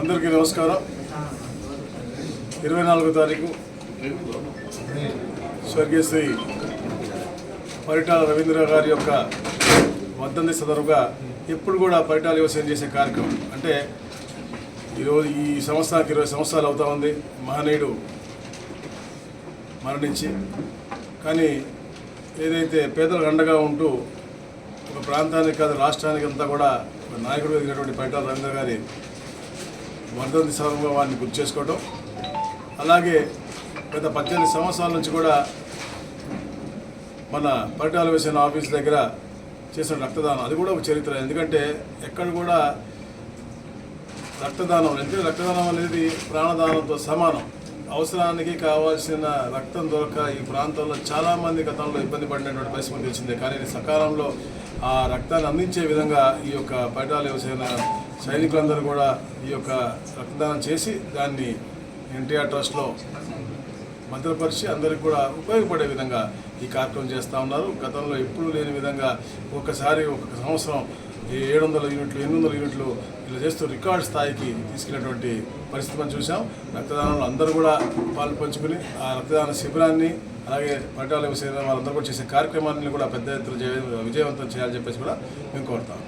అందరికీ నమస్కారం. ఇరవై నాలుగో తారీఖు స్వర్గీయ శ్రీ పరిటాల రవీంద్ర గారి యొక్క వర్ధంతి సదరుగా ఎప్పుడు కూడా పరిటాల యువసేన చేసే కార్యక్రమం. అంటే ఈరోజు ఈ సంవత్సరానికి ఇరవై సంవత్సరాలు అవుతా ఉంది. మహనీయుడు మరణించి. కానీ ఏదైతే పేదలకు అండగా ఉంటూ ఒక ప్రాంతానికి కాదు రాష్ట్రానికి అంతా కూడా ఒక నాయకుడు ఎదిగినటువంటి పరిటాల రవీంద్ర గారి వర్ధంతి వారిని గుర్తు చేసుకోవడం అలాగే గత పద్దెనిమిది సంవత్సరాల నుంచి కూడా మన పరిటాల వేసిన ఆఫీస్ దగ్గర చేసిన రక్తదానం. అది కూడా ఒక చరిత్ర. ఎందుకంటే ఎక్కడ కూడా రక్తదానం ఎందుకంటే రక్తదానం అనేది ప్రాణదానంతో సమానం. అవసరానికి కావాల్సిన రక్తం దొరక ఈ ప్రాంతంలో చాలామంది గతంలో ఇబ్బంది పడినటువంటి పరిస్థితి తెలిసిందే. కానీ సకాలంలో ఆ రక్తాన్ని అందించే విధంగా ఈ యొక్క పరిటాల వ్యవసాయ సైనికులందరూ కూడా ఈ యొక్క రక్తదానం చేసి దాన్ని ఎన్టీఆర్ ట్రస్ట్లో భద్రపరిచి అందరికి కూడా ఉపయోగపడే విధంగా ఈ కార్యక్రమం చేస్తూ ఉన్నారు. గతంలో ఎప్పుడూ లేని విధంగా ఒక్కసారి ఒక సంవత్సరం ఏడు వందల యూనిట్లు ఎనిమిది వందల యూనిట్లు ఇలా చేస్తూ రికార్డ్ స్థాయికి తీసుకెళ్ళినటువంటి పరిస్థితి మనం చూసాం రక్తదానంలో అందరూ కూడా పాలు పంచుకుని ఆ రక్తదాన శిబిరాన్ని అలాగే పట్టాల శ్రీరామ్ వాళ్ళందరూ కూడా చేసే కార్యక్రమాన్ని కూడా పెద్ద ఎత్తున విజయవంతం చేయాలని చెప్పేసి కూడా మేము కోరుతాం.